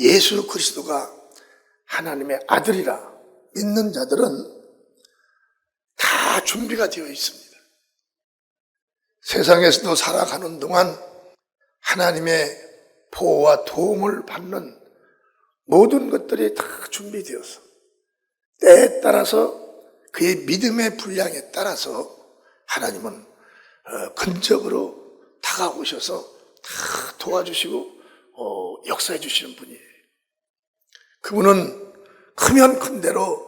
예수 그리스도가 하나님의 아들이라 믿는 자들은 다 준비가 되어 있습니다. 세상에서도 살아가는 동안 하나님의 보호와 도움을 받는 모든 것들이 다 준비되어서 때에 따라서 그의 믿음의 분량에 따라서 하나님은 어, 근접으로 다가오셔서 다 도와주시고 어, 역사해 주시는 분이에요. 그분은 크면 큰 대로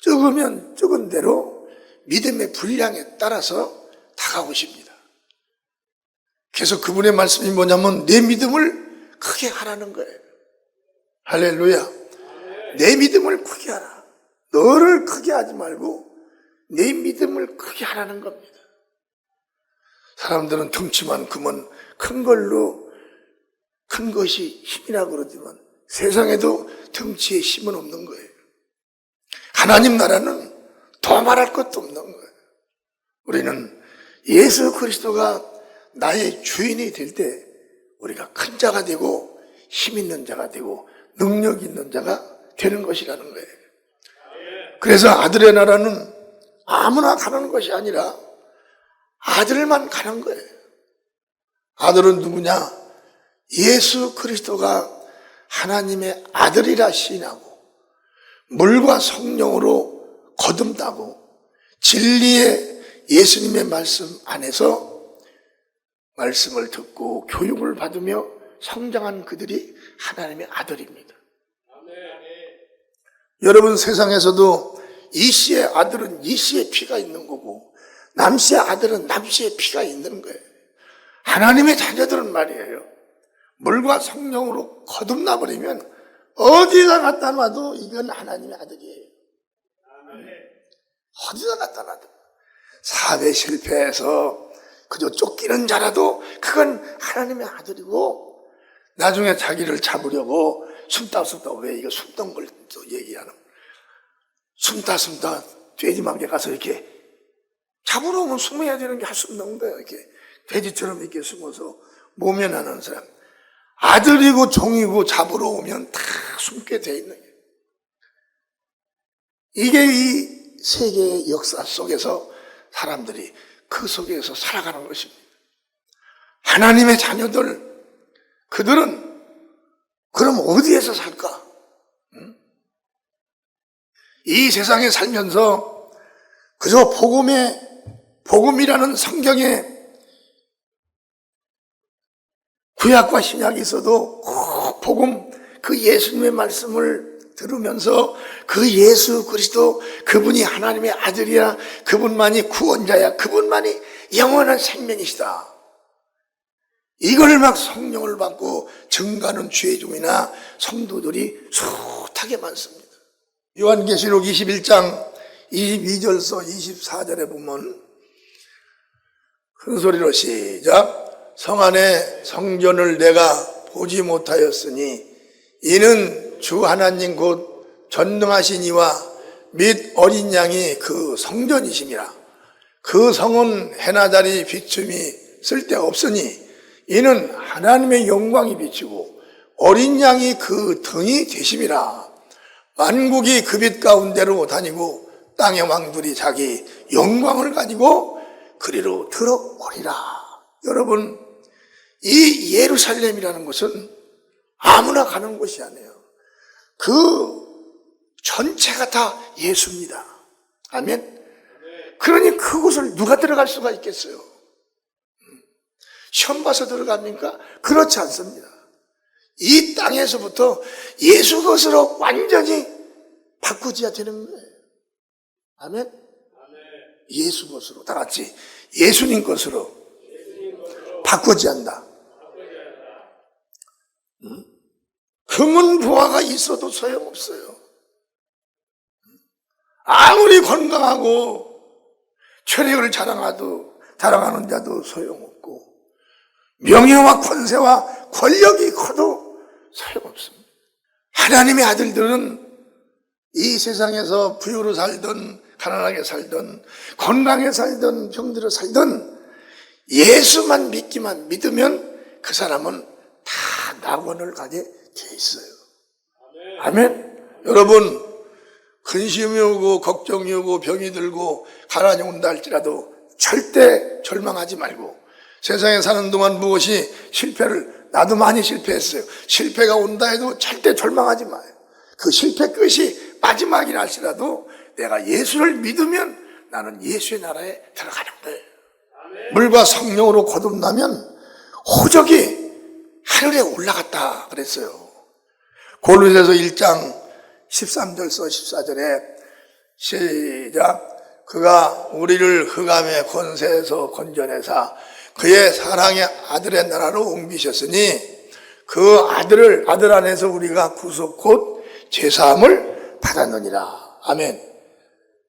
적으면 적은 대로 믿음의 분량에 따라서 다가오십니다. 그래서 그분의 말씀이 뭐냐면 내 믿음을 크게 하라는 거예요. 할렐루야. 내 믿음을 크게 하라. 너를 크게 하지 말고 내 믿음을 크게 하라는 겁니다. 사람들은 덩치만큼은 큰 걸로 큰 것이 힘이라 그러지만 세상에도 덩치에 힘은 없는 거예요. 하나님 나라는 더 말할 것도 없는 거예요. 우리는 예수 그리스도가 나의 주인이 될 때 우리가 큰 자가 되고 힘 있는 자가 되고 능력 있는 자가 되는 것이라는 거예요. 그래서 아들의 나라는 아무나 가는 것이 아니라 아들만 가는 거예요. 아들은 누구냐? 예수 그리스도가 하나님의 아들이라 시인하고 물과 성령으로 거듭나고 진리의 예수님의 말씀 안에서 말씀을 듣고 교육을 받으며 성장한 그들이 하나님의 아들입니다. 여러분 세상에서도 이 씨의 아들은 이 씨의 피가 있는 거고 남 씨의 아들은 남 씨의 피가 있는 거예요. 하나님의 자녀들은 말이에요. 물과 성령으로 거듭나 버리면 어디다 갖다 놔도 이건 하나님의 아들이에요. 어디다 갖다 놔도 사회 실패해서 그저 쫓기는 자라도 그건 하나님의 아들이고 나중에 자기를 잡으려고 숨다 숨다 왜 이거 숨던 걸 또 얘기하는 숨다 숨다 돼지망에 가서 이렇게 잡으러 오면 숨어야 되는 게 할수 없는 거예요 이렇게 돼지처럼 이렇게 숨어서 모면하는 사람. 아들이고 종이고 잡으러 오면 다 숨게 돼 있는 거예요 이게 이 세계의 역사 속에서 사람들이 그 속에서 살아가는 것입니다. 하나님의 자녀들 그들은 그럼 어디에서 살까? 응? 이 세상에 살면서 그저 복음의 복음이라는 성경에 구약과 신약이 있어도 꼭 복음 그 예수님의 말씀을 들으면서 그 예수 그리스도 그분이 하나님의 아들이야 그분만이 구원자야 그분만이 영원한 생명이시다. 이걸 막 성령을 받고 증가하는 죄종이나 성도들이 숱하게 많습니다. 요한계시록 21장 22절서 24절에 보면 큰 소리로 시작 성 안에 성전을 내가 보지 못하였으니 이는 주 하나님 곧 전능하신 이와 및 어린 양이 그 성전이심이라 그 성은 해나 자리 비춤이 쓸데없으니 이는 하나님의 영광이 비치고 어린 양이 그 등이 되심이라. 만국이 그 빛 가운데로 다니고 땅의 왕들이 자기 영광을 가지고 그리로 들어오리라. 여러분 이 예루살렘이라는 것은 아무나 가는 곳이 아니에요. 그 전체가 다 예수입니다. 아멘. 그러니 그곳을 누가 들어갈 수가 있겠어요 시험 봐서 들어갑니까? 그렇지 않습니다. 이 땅에서부터 예수 것으로 완전히 바꾸지야 되는 거예요. 아멘? 예수 것으로. 다 같이 예수님 것으로 바꾸지 한다. 음? 금은 부하가 있어도 소용없어요. 아무리 건강하고 체력을 자랑하도 자랑하는 자도 소용없고 명예와 권세와 권력이 커도 소용 없습니다. 하나님의 아들들은 이 세상에서 부유로 살든 가난하게 살든 건강에 살든 병들어 살든 예수만 믿기만 믿으면 그 사람은 다 낙원을 가게 돼 있어요. 아멘. 여러분 근심이 오고 걱정이 오고 병이 들고 가난이 온다 할지라도 절대 절망하지 말고 세상에 사는 동안 무엇이 실패를 나도 많이 실패했어요. 실패가 온다 해도 절대 절망하지 마요. 그 실패 끝이 마지막이라 할지라도 내가 예수를 믿으면 나는 예수의 나라에 들어가는 거예요. 물과 성령으로 거듭나면 호적이 하늘에 올라갔다 그랬어요. 골로새서 1장 13절서 14절에 시작 그가 우리를 흑암의 권세에서 건져내사 그의 사랑의 아들의 나라로 옮기셨으니 그 아들을 아들 안에서 우리가 구속 곧 제사함을 받았느니라. 아멘.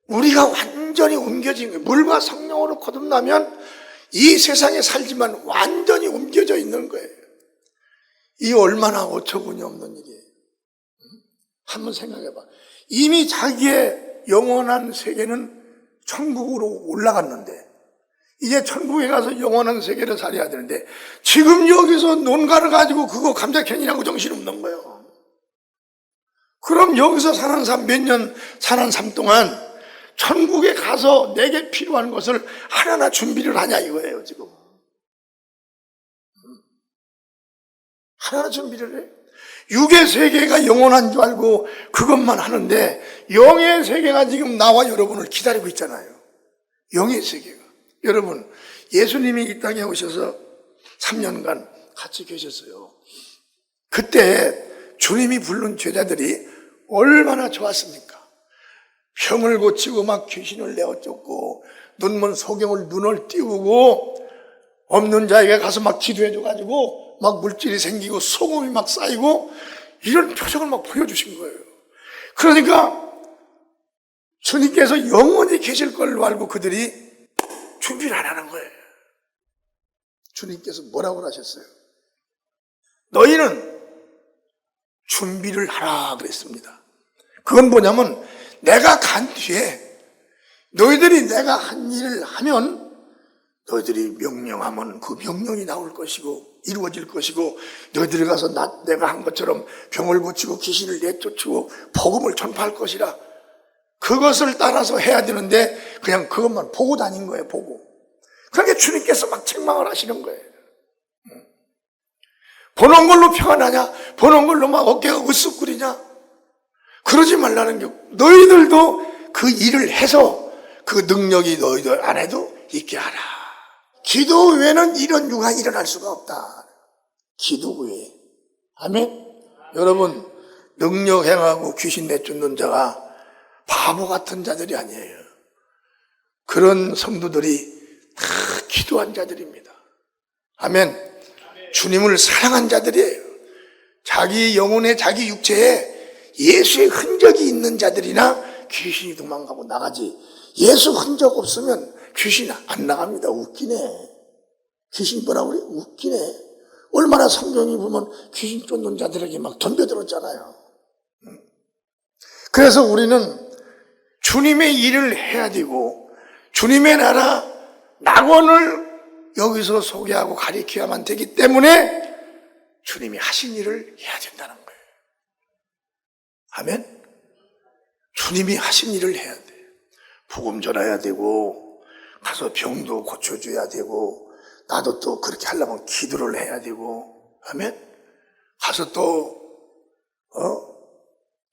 우리가 완전히 옮겨진 거예요. 물과 성령으로 거듭나면 이 세상에 살지만 완전히 옮겨져 있는 거예요. 이 얼마나 어처구니 없는 일이에요. 한번 생각해 봐. 이미 자기의 영원한 세계는 천국으로 올라갔는데, 이제 천국에 가서 영원한 세계를 살아야 되는데, 지금 여기서 논가를 가지고 그거 감자캔이라고 정신없는 거예요. 그럼 여기서 사는 삶, 몇 년 사는 삶 동안 천국에 가서 내게 필요한 것을 하나하나 준비를 하냐 이거예요, 지금. 하나하나 준비를 해. 육의 세계가 영원한 줄 알고 그것만 하는데 영의 세계가 지금 나와 여러분을 기다리고 있잖아요. 영의 세계가. 여러분, 예수님이 이 땅에 오셔서 3년간 같이 계셨어요. 그때 주님이 부른 제자들이 얼마나 좋았습니까? 병을 고치고 막 귀신을 내어 쫓고 눈먼 소경을 눈을 띄우고 없는 자에게 가서 막 기도해 줘가지고 막 물질이 생기고 소금이 막 쌓이고 이런 표정을 막 보여주신 거예요. 그러니까 주님께서 영원히 계실 걸로 알고 그들이 준비를 안 하는 거예요. 주님께서 뭐라고 하셨어요? 너희는 준비를 하라 그랬습니다. 그건 뭐냐면 내가 간 뒤에 너희들이 내가 한 일을 하면 너희들이 명령하면 그 명령이 나올 것이고 이루어질 것이고 너희들이 가서 나, 내가 한 것처럼 병을 고치고 귀신을 내쫓고 복음을 전파할 것이라 그것을 따라서 해야 되는데 그냥 그것만 보고 다닌 거예요 보고 그러니까 주님께서 막 책망을 하시는 거예요 보는 걸로 나냐 보는 걸로 막 어깨가 으쓱거리냐 그러지 말라는 게 너희들도 그 일을 해서 그 능력이 너희들 안에도 있게 하라 기도 외에는 이런 유가 일어날 수가 없다. 기도 외에. 아멘? 여러분, 능력 행하고 귀신 내쫓는 자가 바보 같은 자들이 아니에요. 그런 성도들이 다 기도한 자들입니다. 아멘. 주님을 사랑한 자들이에요. 자기 영혼에, 자기 육체에 예수의 흔적이 있는 자들이나 귀신이 도망가고 나가지. 예수 흔적 없으면 귀신 안 나갑니다. 웃기네. 귀신 뭐라고 그래? 웃기네. 얼마나 성경이 보면 귀신 쫓는 자들에게 막 덤벼들었잖아요. 그래서 우리는 주님의 일을 해야 되고, 주님의 나라, 낙원을 여기서 소개하고 가리켜야만 되기 때문에 주님이 하신 일을 해야 된다는 거예요. 아멘? 주님이 하신 일을 해야 돼. 복음 전해야 되고, 가서 병도 고쳐줘야 되고, 나도 또 그렇게 하려면 기도를 해야 되고, 아멘? 가서 또, 어?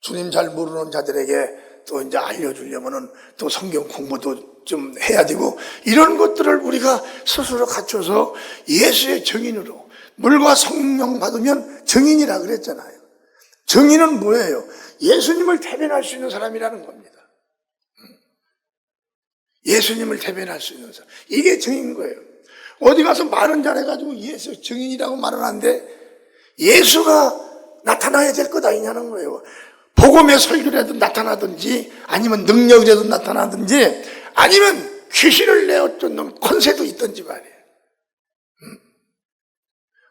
주님 잘 모르는 자들에게 또 이제 알려주려면은 또 성경 공부도 좀 해야 되고, 이런 것들을 우리가 스스로 갖춰서 예수의 증인으로, 물과 성령 받으면 증인이라 그랬잖아요. 증인은 뭐예요? 예수님을 대변할 수 있는 사람이라는 겁니다. 예수님을 대변할 수 있는 사람. 이게 증인 거예요. 어디 가서 말은 잘해가지고 예수 증인이라고 말을 하는데 예수가 나타나야 될 것 아니냐는 거예요. 복음의 설교라도 나타나든지 아니면 능력이라도 나타나든지 아니면 귀신을 내어 쫓는 권세도 있든지 말이에요. 음.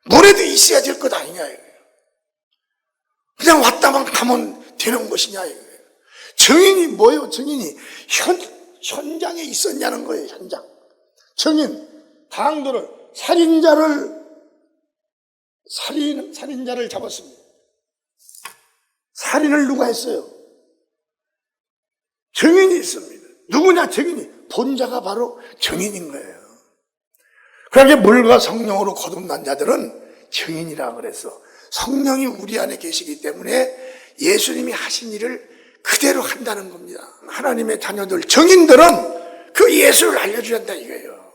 물에도 있어야 될 것 아니냐 이거예요. 그냥 왔다만 하면 되는 것이냐 이거예요. 증인이 뭐예요? 증인이 현, 현장에 있었냐는 거예요. 현장. 증인 강도를 살인자를 살인 살인자를 잡았습니다. 살인을 누가 했어요? 증인이 있습니다. 누구냐 증인이 본자가 바로 증인인 거예요. 그러니까 물과 성령으로 거듭난 자들은 증인이라 그래서 성령이 우리 안에 계시기 때문에 예수님이 하신 일을 그대로 한다는 겁니다. 하나님의 자녀들, 증인들은 그 예수를 알려줘야 한다 이거예요.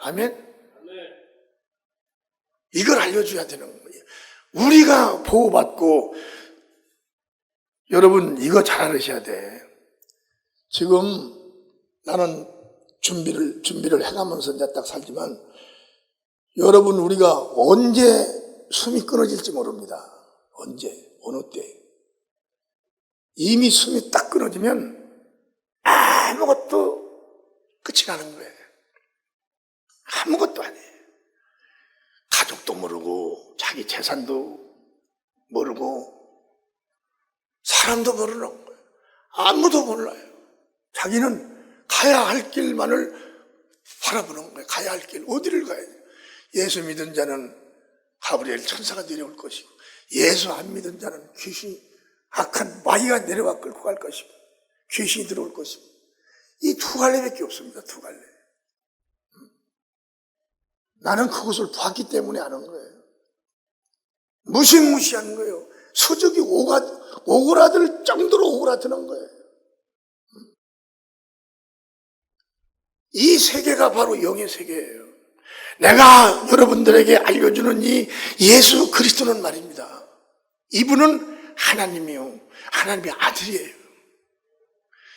아멘? 이걸 알려줘야 되는 거예요. 우리가 보호받고 여러분 이거 잘 알으셔야 돼. 지금 나는 준비를 준비를 해가면서 이제 딱 살지만 여러분 우리가 언제 숨이 끊어질지 모릅니다. 언제 어느 때 이미 숨이 딱 끊어지면 아무것도 끝이 나는 거예요. 아무것도 아니에요. 가족도 모르고 자기 재산도 모르고 사람도 모르는 거예요. 아무도 몰라요. 자기는 가야 할 길만을 바라보는 거예요. 가야 할 길. 어디를 가야 돼요? 예수 믿은 자는 가브리엘 천사가 내려올 것이고, 예수 안 믿은 자는 귀신이, 악한 마귀가 내려와 끌고 갈 것이고, 귀신이 들어올 것이고, 이 두 갈래밖에 없습니다. 두 갈래. 음. 나는 그것을 봤기 때문에 아는 거예요. 무시무시한 거예요. 수족이 오가, 오그라들 정도로 오그라드는 거예요. 이 세계가 바로 영의 세계예요. 내가 여러분들에게 알려주는 이 예수 그리스도는 말입니다. 이분은 하나님이요. 하나님의 아들이에요.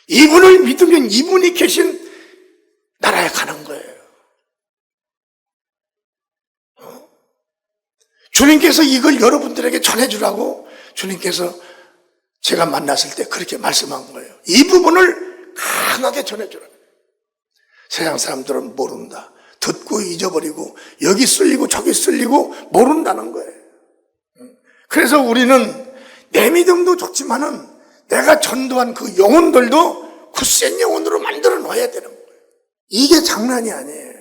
이분을 믿으면 이분이 계신 나라에 가는 거예요. 어? 주님께서 이걸 여러분들에게 전해주라고 주님께서 제가 만났을 때 그렇게 말씀한 거예요. 이 부분을 강하게 전해주라. 세상 사람들은 모른다. 듣고 잊어버리고 여기 쓸리고 저기 쓸리고 모른다는 거예요. 그래서 우리는 내 믿음도 좋지만은 내가 전도한 그 영혼들도 굳센 영혼으로 만들어 놔야 되는 거예요. 이게 장난이 아니에요.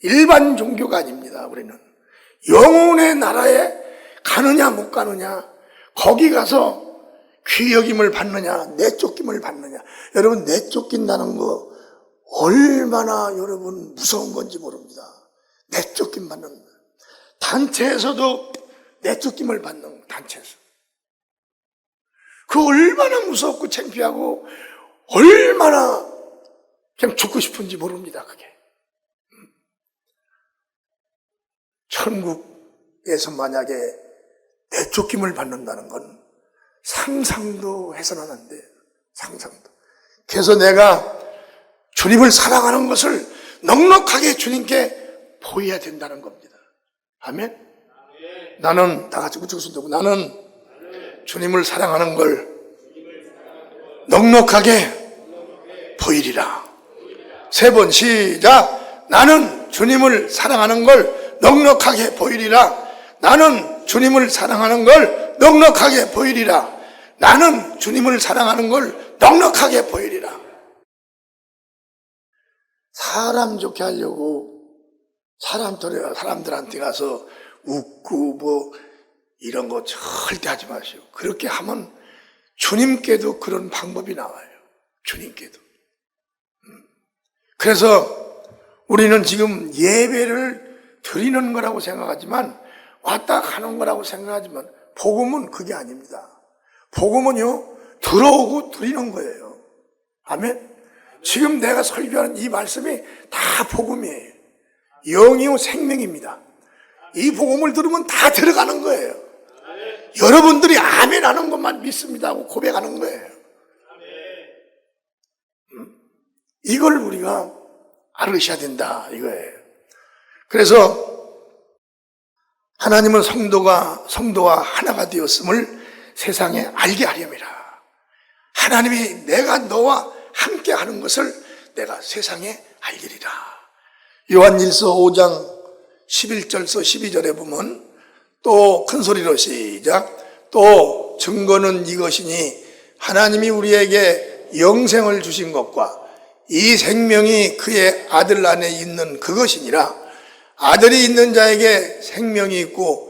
일반 종교가 아닙니다. 우리는 영혼의 나라에 가느냐 못 가느냐 거기 가서 귀여김을 받느냐 내쫓김을 받느냐 여러분 내쫓긴다는 거 얼마나 여러분 무서운 건지 모릅니다. 내쫓김 받는 거. 단체에서도 내쫓김을 받는 거, 단체에서. 그 얼마나 무섭고 창피하고 얼마나 그냥 죽고 싶은지 모릅니다, 그게. 음. 천국에서 만약에 내쫓김을 받는다는 건 상상도 해서는 안 돼요. 상상도. 그래서 내가 주님을 사랑하는 것을 넉넉하게 주님께 보여야 된다는 겁니다. 아멘? 나는, 다 같이 우측 손 나는 주님을 사랑하는 걸 넉넉하게 보이리라. 세 번 시작. 나는 주님을 사랑하는 걸 넉넉하게 보이리라. 나는 주님을 사랑하는 걸 넉넉하게 보이리라. 나는 주님을 사랑하는 걸 넉넉하게 보이리라. 사람 좋게 하려고 사람들, 사람들한테 가서 웃고 뭐 이런 거 절대 하지 마시오. 그렇게 하면 주님께도 그런 방법이 나와요. 주님께도. 음. 그래서 우리는 지금 예배를 드리는 거라고 생각하지만 왔다 가는 거라고 생각하지만 복음은 그게 아닙니다. 복음은요, 들어오고 드리는 거예요. 아멘? 지금 내가 설교하는 이 말씀이 다 복음이에요. 영이요 생명입니다. 이 복음을 들으면 다 들어가는 거예요. 여러분들이 아멘 하는 것만 믿습니다 하고 고백하는 거예요. 음? 이걸 우리가 알으셔야 된다 이거예요. 그래서 하나님은 성도가 성도와 하나가 되었음을 세상에 알게 하려니라. 하나님이 내가 너와 함께 하는 것을 내가 세상에 알리리라. 요한일서 5장 11절서 12절에 보면 또 큰 소리로 시작. 또또 증거는 이것이니 하나님이 우리에게 영생을 주신 것과 이 생명이 그의 아들 안에 있는 그것이니라 아들이 있는 자에게 생명이 있고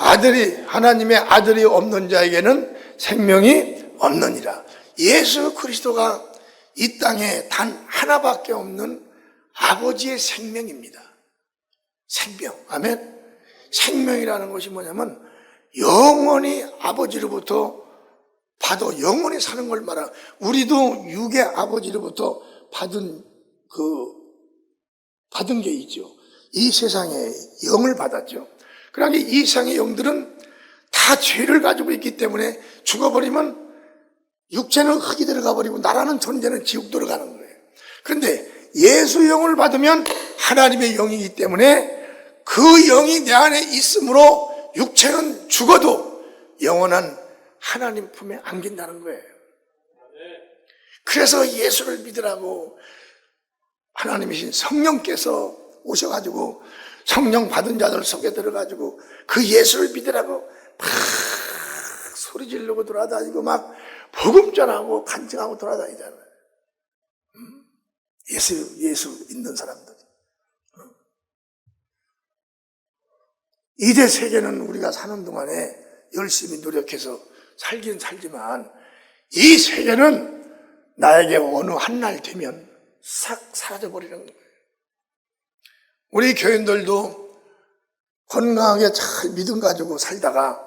아들이 하나님의 아들이 없는 자에게는 생명이 없느니라 예수 그리스도가 이 땅에 단 하나밖에 없는 아버지의 생명입니다. 생명. 아멘. 생명이라는 것이 뭐냐면 영원히 아버지로부터 받아 영원히 사는 걸 말하. 우리도 육의 아버지로부터 받은 그 받은 게 있죠. 이 세상에 영을 받았죠. 그러니 이 세상의 영들은 다 죄를 가지고 있기 때문에 죽어버리면 육체는 흙이 들어가 버리고 나라는 존재는 지옥 들어가는 거예요. 그런데 예수 영을 받으면 하나님의 영이기 때문에 그 영이 내 안에 있으므로 육체는 죽어도 영원한 하나님 품에 안긴다는 거예요. 그래서 예수를 믿으라고 하나님이신 성령께서 오셔가지고 성령 받은 자들 속에 들어가지고 그 예수를 믿으라고 막 소리 지르고 돌아다니고 막 복음 전하고 간증하고 돌아다니잖아요. 음? 예수 예수 있는 사람들. 이제 세계는 우리가 사는 동안에 열심히 노력해서 살긴 살지만 이 세계는 나에게 어느 한 날 되면 싹 사라져 버리는 거예요. 우리 교인들도 건강하게 잘 믿음 가지고 살다가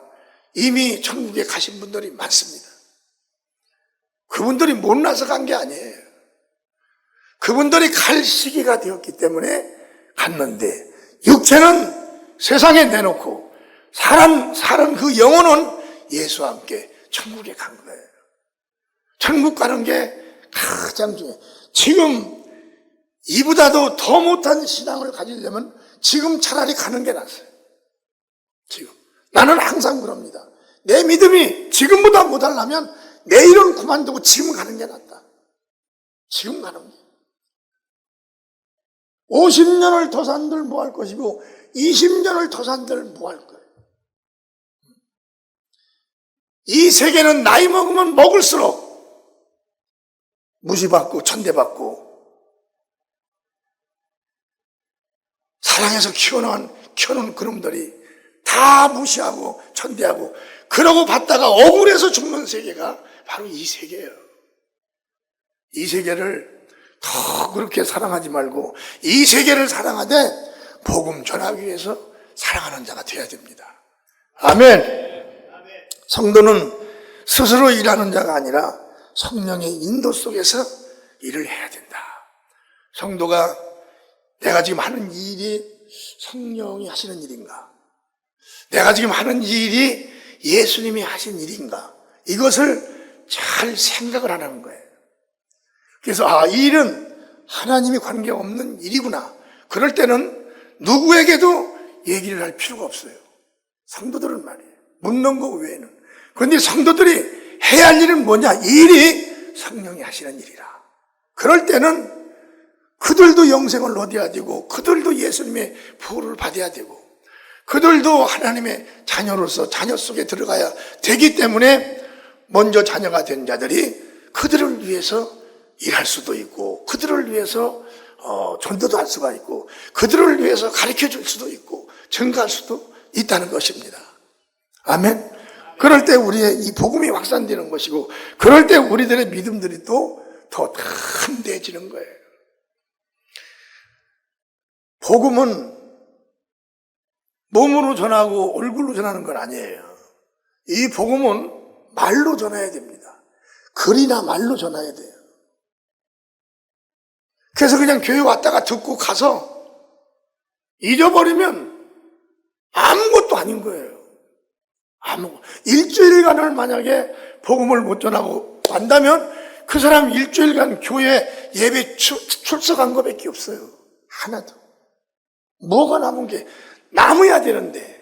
이미 천국에 가신 분들이 많습니다. 그분들이 못나서 간 게 아니에요. 그분들이 갈 시기가 되었기 때문에 갔는데 육체는 세상에 내놓고 사람 사는 그 영혼은 예수와 함께 천국에 간 거예요. 천국 가는 게 가장 중요해요. 지금 이보다도 더 못한 신앙을 가지려면 지금 차라리 가는 게 낫어요. 지금. 나는 항상 그럽니다. 내 믿음이 지금보다 못하려면 내일은 그만두고 지금 가는 게 낫다. 지금 가는 게. 50년을 더 산들 뭐 할 것이고 20년을 더 산들 뭐 할 거예요. 이 세계는 나이 먹으면 먹을수록 무시받고 천대받고 사랑해서 키워놓은, 키워놓은 그놈들이 다 무시하고 천대하고 그러고 받다가 억울해서 죽는 세계가 바로 이 세계예요. 이 세계를 더 그렇게 사랑하지 말고 이 세계를 사랑하되 복음 전하기 위해서 사랑하는 자가 되어야 됩니다. 아멘. 성도는 스스로 일하는 자가 아니라 성령의 인도 속에서 일을 해야 된다. 성도가 내가 지금 하는 일이 성령이 하시는 일인가? 내가 지금 하는 일이 예수님이 하신 일인가? 이것을 잘 생각을 하는 거예요. 그래서 아, 이 일은 하나님이 관계없는 일이구나. 그럴 때는 누구에게도 얘기를 할 필요가 없어요. 성도들은 말이에요. 묻는 거 외에는. 그런데 성도들이 해야 할 일은 뭐냐? 이 일이 성령이 하시는 일이라. 그럴 때는 그들도 영생을 얻어야 되고, 그들도 예수님의 보호를 받아야 되고, 그들도 하나님의 자녀로서 자녀 속에 들어가야 되기 때문에 먼저 자녀가 된 자들이 그들을 위해서 일할 수도 있고, 그들을 위해서 어, 전도도 할 수가 있고, 그들을 위해서 가르쳐 줄 수도 있고, 증가할 수도 있다는 것입니다. 아멘. 그럴 때 우리의 이 복음이 확산되는 것이고, 그럴 때 우리들의 믿음들이 또 더 담대해지는 거예요. 복음은 몸으로 전하고 얼굴로 전하는 건 아니에요. 이 복음은 말로 전해야 됩니다. 글이나 말로 전해야 돼요. 그래서 그냥 교회 왔다가 듣고 가서 잊어버리면 아무것도 아닌 거예요. 아무 일주일간을 만약에 복음을 못 전하고 간다면 그 사람 일주일간 교회 예배 출석한 것밖에 없어요. 하나도. 뭐가 남은 게 남아야 되는데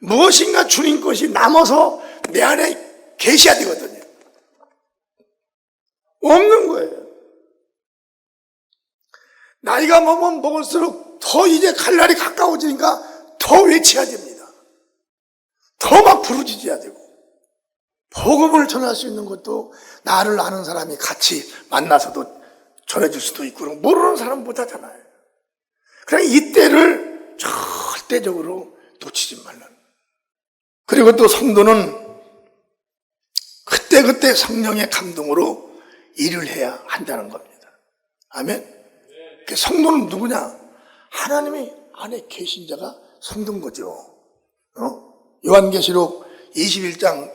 무엇인가 주님 것이 남아서 내 안에 계셔야 되거든요. 없는 거예요. 나이가 먹으면 먹을수록 더 이제 갈 날이 가까워지니까 더 외쳐야 됩니다. 더 막 부르짖어야 되고 복음을 전할 수 있는 것도 나를 아는 사람이 같이 만나서도 전해줄 수도 있고 모르는 사람 못 하잖아요. 그래 이때를 절대적으로 놓치지 말라. 그리고 또 성도는 그때그때 성령의 감동으로 일을 해야 한다는 겁니다. 아멘. 그 성도는 누구냐? 하나님이 안에 계신 자가 성도인 거죠. 어? 요한계시록 21장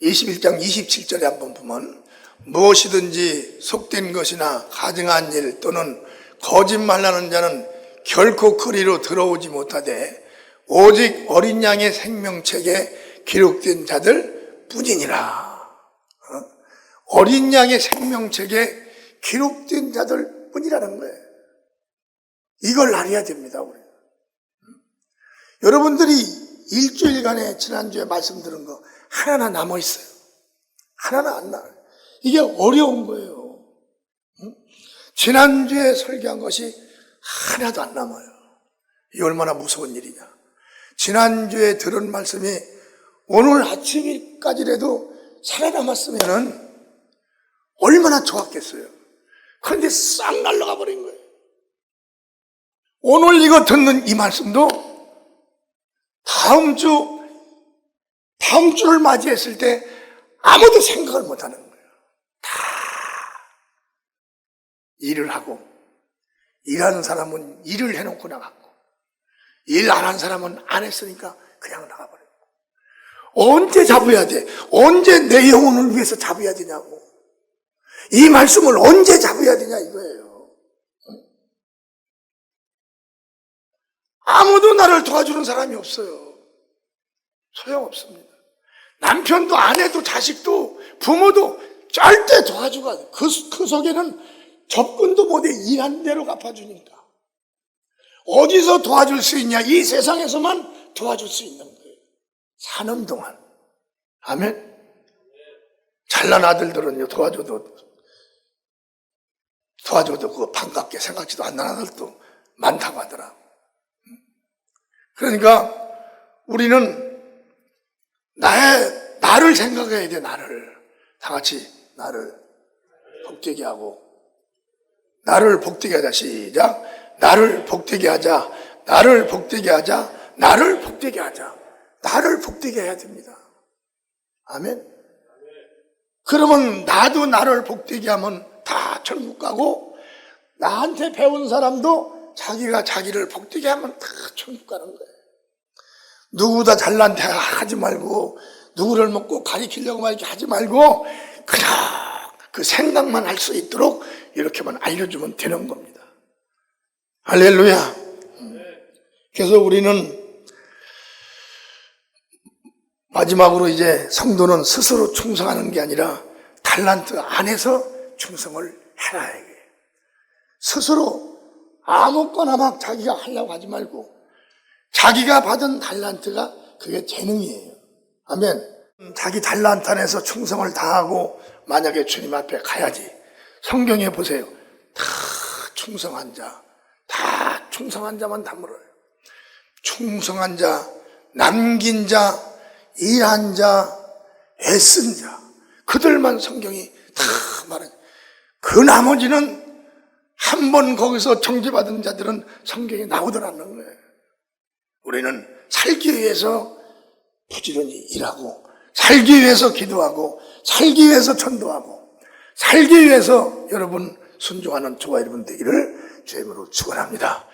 21장 27절에 한번 보면 무엇이든지 속된 것이나 가증한 일 또는 거짓말하는 자는 결코 그리로 들어오지 못하되 오직 어린 양의 생명책에 기록된 자들 뿐이니라. 어? 어린 양의 생명책에 기록된 자들 뿐이라는 거예요. 이걸 알아야 됩니다, 우리. 여러분들이 일주일간에 지난주에 말씀 들은 거 하나나 남아 있어요. 하나나 안 나. 이게 어려운 거예요. 응? 지난주에 설교한 것이 하나도 안 남아요. 이 얼마나 무서운 일이냐. 지난주에 들은 말씀이 오늘 아침까지라도 살아남았으면은 얼마나 좋았겠어요. 그런데 싹 날라가 버린 거예요. 오늘 이거 듣는 이 말씀도 다음 주, 다음 주를 맞이했을 때 아무도 생각을 못 하는 거예요. 다 일을 하고, 일하는 사람은 일을 해놓고 나갔고, 일 안 한 사람은 안 했으니까 그냥 나가버렸고. 언제 잡아야 돼? 언제 내 영혼을 위해서 잡아야 되냐고. 이 말씀을 언제 잡아야 되냐 이거예요. 아무도 나를 도와주는 사람이 없어요. 소용없습니다. 남편도 아내도 자식도 부모도 절대 도와주가. 그, 그 속에는 접근도 못해 일한 대로 갚아주니까. 어디서 도와줄 수 있냐? 이 세상에서만 도와줄 수 있는 거예요. 사는 동안. 아멘? 잘난 아들들은요, 도와줘도, 도와줘도 그거 반갑게 생각지도 않는 아들도 많다고 하더라. 그러니까 우리는 나의, 나를 생각해야 돼, 나를. 다 같이 나를 복되게 하고, 나를 복되게 하자, 시작. 나를 복되게 하자, 나를 복되게 하자, 나를 복되게 하자. 나를 복되게 해야 됩니다. 아멘. 그러면 나도 나를 복되게 하면 다 천국 가고, 나한테 배운 사람도 자기가 자기를 복되게 하면 다 천국 가는 거예요. 누구보다 잘난 데 하지 말고 누구를 먹고 가리키려고만 이렇게 하지 말고 그냥 그 생각만 할 수 있도록 이렇게만 알려주면 되는 겁니다. 할렐루야. 그래서 우리는 마지막으로 이제 성도는 스스로 충성하는 게 아니라 달란트 안에서 충성을 해라. 스스로 아무거나 막 자기가 하려고 하지 말고 자기가 받은 달란트가 그게 재능이에요. 아멘. 자기 달란트 안에서 충성을 다하고 만약에 주님 앞에 가야지. 성경에 보세요. 다 충성한 자, 다 충성한 자만 담물어요. 충성한 자, 남긴 자, 일한 자, 애쓴 자. 그들만 성경이 다 말해요. 그 나머지는 한 번 거기서 정지받은 자들은 성경에 나오더라는 거예요. 우리는 살기 위해서 부지런히 일하고, 살기 위해서 기도하고, 살기 위해서 전도하고, 살기 위해서 여러분 순종하는 저와 여러분 되기를 주임으로 축원합니다.